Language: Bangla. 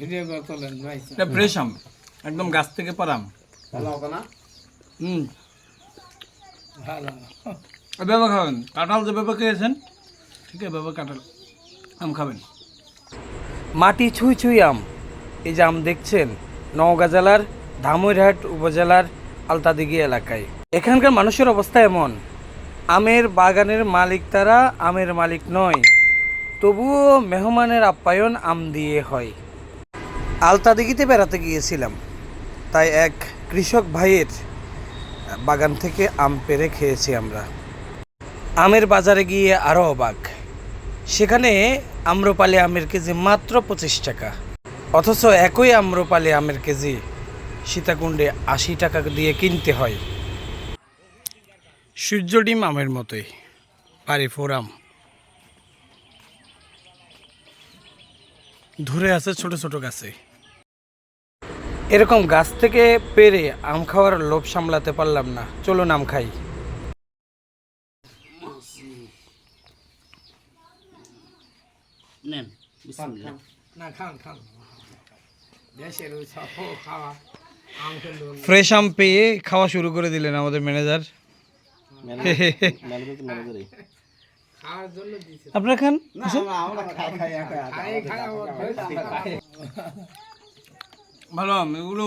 ভিডিও করে তোলেন ভাই এটা ফ্রেশ আম একদম গাছ থেকে পারাম ভালো হবে না? হুম। ভালো। এভাবে খাবেন কাঁঠাল যেভাবে খেয়েছেন ঠিক এভাবে কাঁঠাল আম খাবেন। মাটি ছুঁই ছুঁই আম এই যে আম দেখছেন নওগাঁ জেলার ধামইরহাট উপজেলার আলতাদিঘি এলাকায়। এখানকার মানুষের অবস্থা এমন আমের বাগানের মালিক তারা আমের মালিক নয় তবুও মেহমানের আপ্যায়ন আম দিয়ে হয়। আলতাদিঘিতে বেড়াতে গিয়েছিলাম। তাই এক কৃষক ভাইয়ের বাগান থেকে আম পেরে খেয়েছি আমরা। আমের বাজারে গিয়ে আরও অবাক। সেখানে আম্রপালি আমের কেজি মাত্র পঁচিশ টাকা। অথচ একই আম্রপালি আমের কেজি সীতাকুণ্ডে আশি টাকা দিয়ে কিনতে হয়। সূর্য ডিম আমের মতোই। পারি ফোরাম ধরে আছে ছোট ছোট গাছে। এরকম গাছ থেকে পেরে আম খাওয়ার লোভ সামলাতে পারলাম না। চলুন আম খাই। নেন বিসমিল্লাহ। না খান খান। দেশের খাওয়া ফ্রেশ আম পেয়ে খাওয়া শুরু করে দিলেন আমাদের ম্যানেজার। খাওয়ার জন্য দিছে আপনার খান খাই খাই আবার ধরে ভালো আমি এগুলো